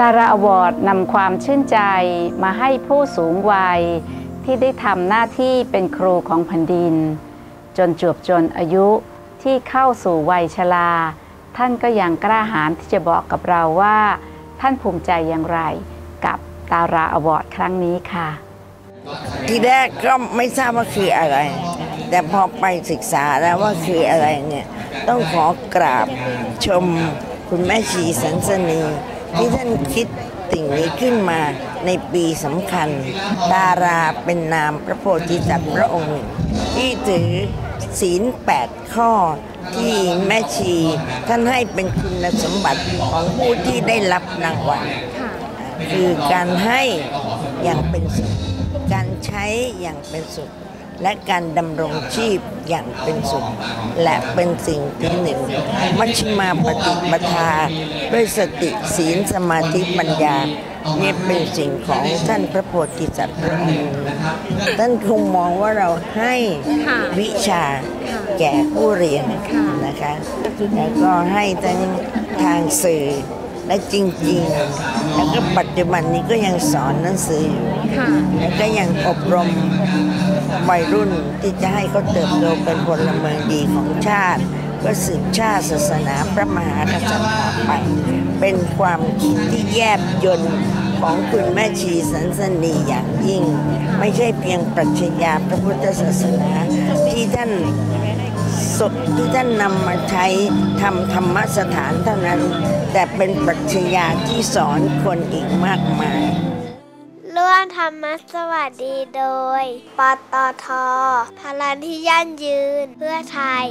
ดาราอวอร์ดนำความชื่นใจมาให้ผู้สูงวัย ที่ได้ทำหน้าที่เป็นครูของแผ่นดิน จนจวบจนอายุที่เข้าสู่วัยชรา ท่านก็ยังกล้าหาญที่จะบอกกับเราว่า ท่านภูมิใจอย่างไรกับดาราอวอร์ดครั้งนี้ค่ะ ทีแรกก็ไม่ทราบว่าคืออะไร แต่พอไปศึกษาแล้วว่าคืออะไรเนี่ย ต้องขอกราบชมคุณแม่ชีสันสนี ที่ท่านคิดสิ่งนี้ขึ้นมาในปีสำคัญ ดาราเป็นนามพระโพธิสัตว์พระองค์หนึ่งที่ถือศีลแปดข้อที่แม่ชีท่านให้เป็นคุณสมบัติของผู้ที่ได้รับรางวัลคือการให้อย่างเป็นสุขการใช้อย่างเป็นสุข และการดำรงชีพอย่างเป็นสุข และเป็นสิ่งที่หนึ่ง มัชฌิมาปฏิปทา ด้วยสติศีลสมาธิปัญญาเนี่ยเป็นสิ่งของท่านพระโพธิสัตว์พระองค์ท่านคงมองว่าเราให้วิชาแก่ผู้เรียนนะคะ แล้วก็ให้ทั้งทางสื่อ และจริงๆ แล้วก็ปัจจุบันนี้ก็ยังสอนหนังสืออยู่แล้วก็ยังอบรมวัยรุ่นที่จะให้เขาเติบโตเป็นพลเมืองดีของชาติ ก็สืบชาติศาสนาพระมหากษัตริย์ต่อไป เป็นความคิดที่แยบยนต์ของคุณแม่ชีสันสนีอย่างยิ่ง ไม่ใช่เพียงปรัชญาพระพุทธศาสนาที่ท่าน สดที่ท่านนำมาใช้ทำธรรมสถานเท่านั้น แต่เป็นปรัชญาที่สอนคนอีกมากมายร่วมธรรมสวัสดีโดย ปตทพลังที่ยั่งยืนเพื่อไทย